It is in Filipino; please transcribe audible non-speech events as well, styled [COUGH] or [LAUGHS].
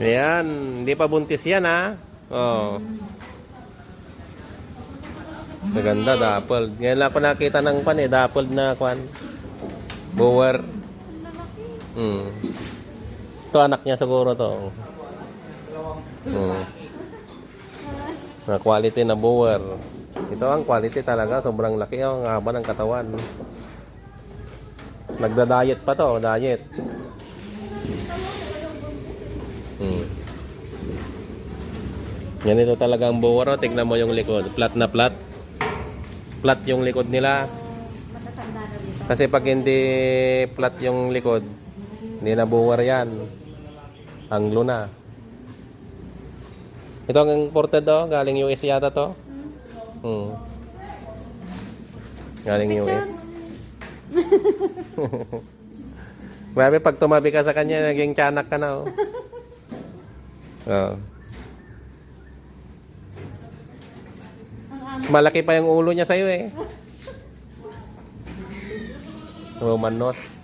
Ayan, hindi pa buntis yan ha. Oh. Maganda, dappled. Ngayon lang ako nakita ng pan eh, dappled na kwan. Bower. Hmm. Ito anak niya siguro to. Hmm. Na quality na bower. Ito ang quality talaga, sobrang laki oh, ang haba ng katawan. Nagda-diet pa to, diet. Hmm. Yan ito talaga ang bower. oh. Tignan mo yung likod. Flat na flat. Flat yung likod nila. Kasi pag hindi flat yung likod, hindi na bower yan. Anglo na. Ito ang imported to. Galing US yata to. Hmm. Galing US. [LAUGHS] Grabe, pag tumabi ka sa kanya, naging tiyanak ka na. Oh. [LAUGHS] Oh. Ang Mas malaki pa yung ulo niya sa'yo eh. Roman nose.